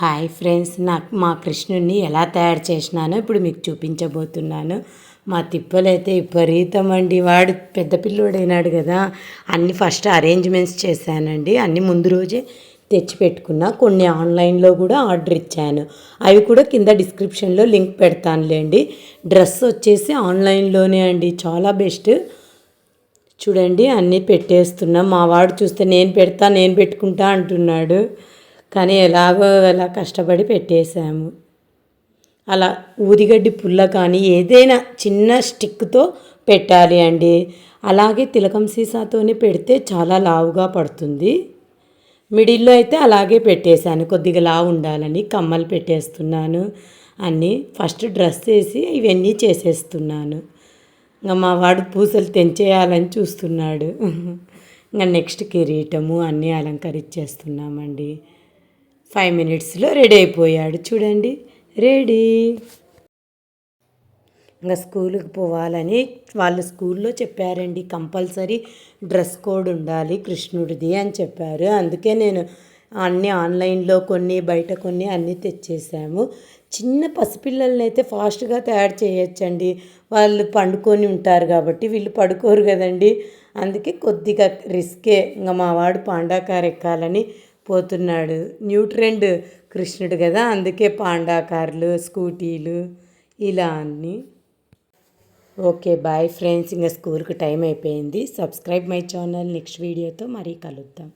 Hi friends నాకు మా కృష్ణుడిని ఎలా తయారు చేసినానో ఇప్పుడు మీకు చూపించబోతున్నాను. మా తిప్పలు అయితే విపరీతం అండి. వాడు పెద్ద పిల్లోడైనాడు కదా. అన్ని ఫస్ట్ అరేంజ్మెంట్స్ చేశానండి. అన్ని ముందు రోజే తెచ్చిపెట్టుకున్నా కొన్ని ఆన్లైన్లో కూడా ఆర్డర్ ఇచ్చాను. అవి కూడా కింద డిస్క్రిప్షన్లో లింక్ పెడతానులేండి. డ్రెస్ వచ్చేసి ఆన్లైన్లోనే అండి. చాలా బెస్ట్. చూడండి అన్నీ పెట్టేస్తున్నా. మా వాడు చూస్తే నేను పెడతా నేను పెట్టుకుంటా అంటున్నాడు. కానీ ఎలాగో అలా కష్టపడి పెట్టేశాము. అలా ఊదిగడ్డి పుల్ల కానీ ఏదైనా చిన్న స్టిక్తో పెట్టాలి అండి. అలాగే తిలకం సీసాతోనే పెడితే చాలా లావుగా పడుతుంది. మిడిల్లో అయితే అలాగే పెట్టేశాను. కొద్దిగా లావు ఉండాలని కమ్మలు పెట్టేస్తున్నాను అన్నీ. ఫస్ట్ డ్రెస్ వేసి ఇవన్నీ చేసేస్తున్నాను. ఇంకా మా వాడు పూసలు తెంచేయాలని చూస్తున్నాడు. ఇంకా నెక్స్ట్ కిరీటము అన్నీ అలంకరించేస్తున్నామండి ఫైవ్ మినిట్స్లో రెడీ అయిపోయాడు. చూడండి. రెడీ ఇంకా స్కూల్కి పోవాలని వాళ్ళు స్కూల్లో చెప్పారండి. కంపల్సరీ డ్రెస్ కోడ్ ఉండాలి కృష్ణుడిది అని చెప్పారు. అందుకే నేను అన్నీ ఆన్లైన్లో కొన్ని బయట కొన్ని అన్నీ తెచ్చేసాము చిన్న పసిపిల్లల్ని అయితే ఫాస్ట్గా తయారు చేయొచ్చండి. వాళ్ళు పండుకొని ఉంటారు కాబట్టి వీళ్ళు పడుకోరు కదండి. అందుకే కొద్దిగా రిస్కే. ఇంకా మా వాడు పాండాకార ఎక్కాలని పోతున్నాడు. న్యూ ట్రెండ్ కృష్ణుడు కదా అందుకే పాండా కార్లు స్కూటీలు ఇలా అన్నీ. ఓకే బాయ్ ఫ్రెండ్స్ ఇంకా స్కూల్కి టైం అయిపోయింది. Subscribe my channel. నెక్స్ట్ వీడియోతో మరీ కలుద్దాం.